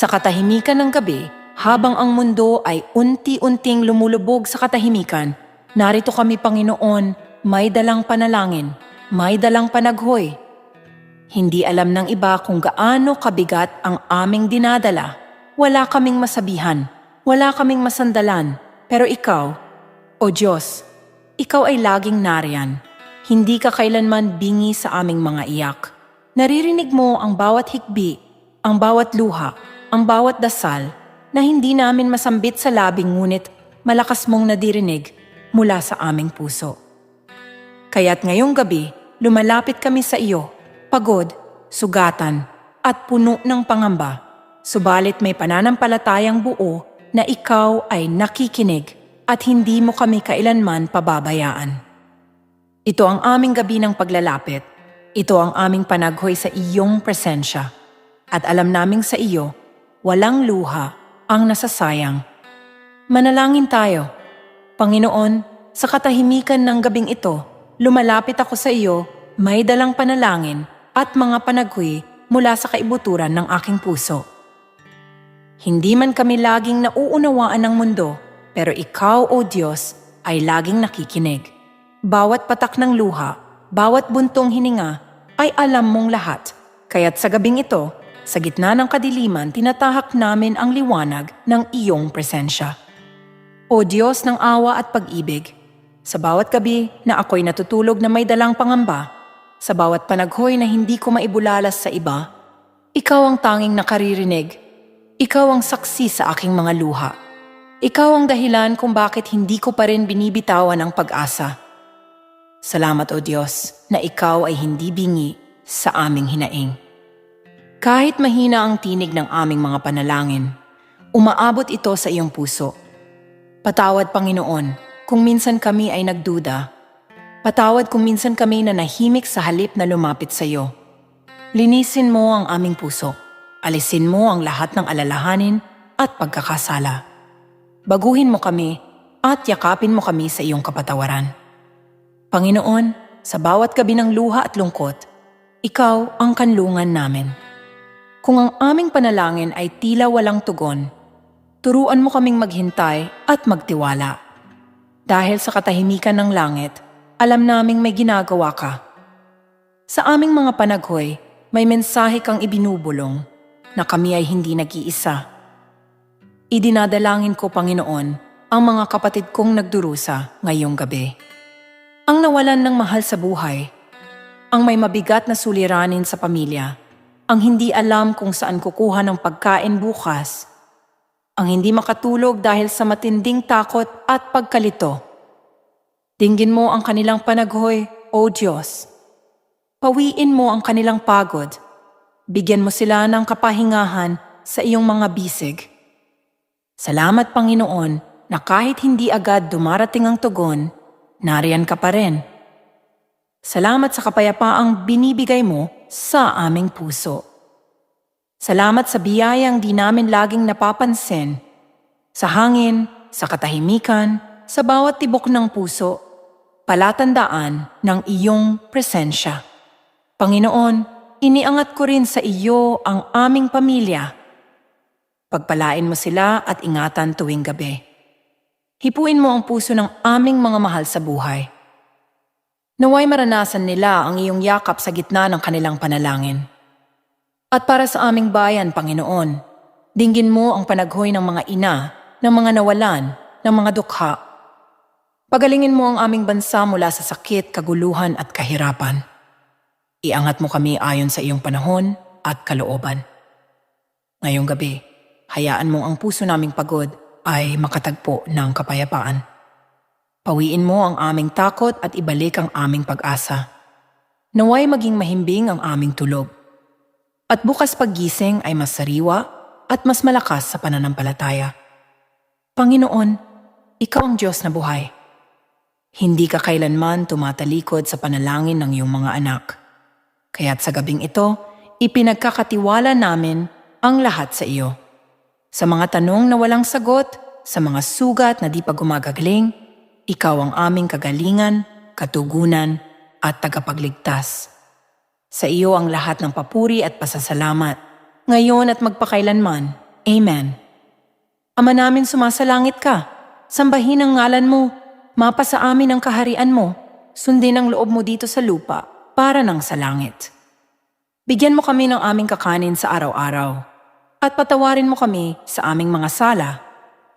Sa katahimikan ng gabi, habang ang mundo ay unti-unting lumulubog sa katahimikan, narito kami Panginoon, may dalang panalangin, may dalang panaghoy. Hindi alam ng iba kung gaano kabigat ang aming dinadala. Wala kaming masabihan, wala kaming masandalan, pero ikaw, o Diyos, ikaw ay laging nariyan. Hindi ka kailanman bingi sa aming mga iyak. Naririnig mo ang bawat hikbi, ang bawat luha, ang bawat dasal na hindi namin masambit sa labing ngunit malakas mong nadirinig mula sa aming puso. Kaya't ngayong gabi, lumalapit kami sa iyo, pagod, sugatan, at puno ng pangamba. Subalit may pananampalatayang buo na ikaw ay nakikinig at hindi mo kami kailanman pababayaan. Ito ang aming gabi ng paglalapit. Ito ang aming panaghoy sa iyong presensya. At alam naming sa iyo, walang luha ang nasasayang. Manalangin tayo. Panginoon, sa katahimikan ng gabing ito, lumalapit ako sa iyo, may dalang panalangin at mga panaghoy mula sa kaibuturan ng aking puso. Hindi man kami laging nauunawaan ng mundo, pero ikaw, O Diyos, ay laging nakikinig. Bawat patak ng luha, bawat buntong hininga, ay alam mong lahat. Kaya't sa gabing ito, sa gitna ng kadiliman, tinatahak namin ang liwanag ng iyong presensya. O Diyos ng awa at pag-ibig, sa bawat gabi na ako'y natutulog na may dalang pangamba, sa bawat panaghoy na hindi ko maibulalas sa iba, ikaw ang tanging nakaririnig. Ikaw ang saksi sa aking mga luha. Ikaw ang dahilan kung bakit hindi ko pa rin binibitawan ang pag-asa. Salamat o Diyos na ikaw ay hindi bingi sa aming hinaing. Kahit mahina ang tinig ng aming mga panalangin, umaabot ito sa iyong puso. Patawad Panginoon kung minsan kami ay nagduda. Patawad kung minsan kami na nahimik sa halip na lumapit sa iyo. Linisin mo ang aming puso. Alisin mo ang lahat ng alalahanin at pagkakasala. Baguhin mo kami at yakapin mo kami sa iyong kapatawaran. Panginoon, sa bawat gabi ng luha at lungkot, ikaw ang kanlungan namin. Kung ang aming panalangin ay tila walang tugon, turuan mo kaming maghintay at magtiwala. Dahil sa katahimikan ng langit, alam naming may ginagawa ka. Sa aming mga panaghoy, may mensahe kang ibinubulong na kami ay hindi nag-iisa. Idinadalangin ko, Panginoon, ang mga kapatid kong nagdurusa ngayong gabi. Ang nawalan ng mahal sa buhay, ang may mabigat na suliranin sa pamilya, ang hindi alam kung saan kukuha ng pagkain bukas, ang hindi makatulog dahil sa matinding takot at pagkalito. Dinggin mo ang kanilang panaghoy, O Diyos. Pawiin mo ang kanilang pagod. Bigyan mo sila ng kapahingahan sa iyong mga bisig. Salamat Panginoon na kahit hindi agad dumarating ang tugon, nariyan ka pa rin. Salamat sa kapayapaang binibigay mo sa aming puso. Salamat sa biyayang di namin laging napapansin. Sa hangin, sa katahimikan, sa bawat tibok ng puso, palatandaan ng iyong presensya. Panginoon, iniangat ko rin sa iyo ang aming pamilya. Pagpalain mo sila at ingatan tuwing gabi. Hipuin mo ang puso ng aming mga mahal sa buhay. Naway maranasan nila ang iyong yakap sa gitna ng kanilang panalangin. At para sa aming bayan, Panginoon, dinggin mo ang panaghoy ng mga ina, ng mga nawalan, ng mga dukha. Pagalingin mo ang aming bansa mula sa sakit, kaguluhan at kahirapan. Iangat mo kami ayon sa iyong panahon at kalooban. Ngayong gabi, hayaan mo ang puso naming pagod ay makatagpo ng kapayapaan. Pawiin mo ang aming takot at ibalik ang aming pag-asa. Naway maging mahimbing ang aming tulog. At bukas paggising ay mas sariwa at mas malakas sa pananampalataya. Panginoon, Ikaw ang Diyos na buhay. Hindi ka kailanman tumatalikod sa panalangin ng iyong mga anak. Kaya't sa gabing ito, ipinagkakatiwala namin ang lahat sa iyo. Sa mga tanong na walang sagot, sa mga sugat na di pa gumagagling, ikaw ang aming kagalingan, katugunan, at tagapagligtas. Sa iyo ang lahat ng papuri at pasasalamat, ngayon at magpakailanman. Amen. Ama namin sumasalangit ka, sambahin ang ngalan mo, mapa sa amin ang kaharian mo, sundin ang loob mo dito sa lupa, para nang sa langit. Bigyan mo kami ng aming kakanin sa araw-araw, at patawarin mo kami sa aming mga sala,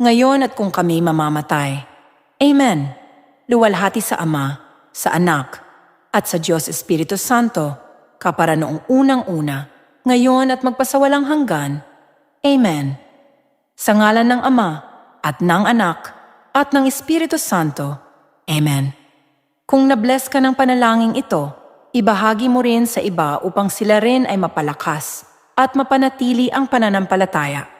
ngayon at kung kami mamamatay. Amen. Luwalhati sa Ama, sa Anak, at sa Diyos Espiritu Santo, kapara noong unang-una, ngayon at magpasawalang hanggan. Amen. Sa ngalan ng Ama, at ng Anak, at ng Espiritu Santo. Amen. Kung nabless ka ng panalangin ito, ibahagi mo rin sa iba upang sila rin ay mapalakas at mapanatili ang pananampalataya.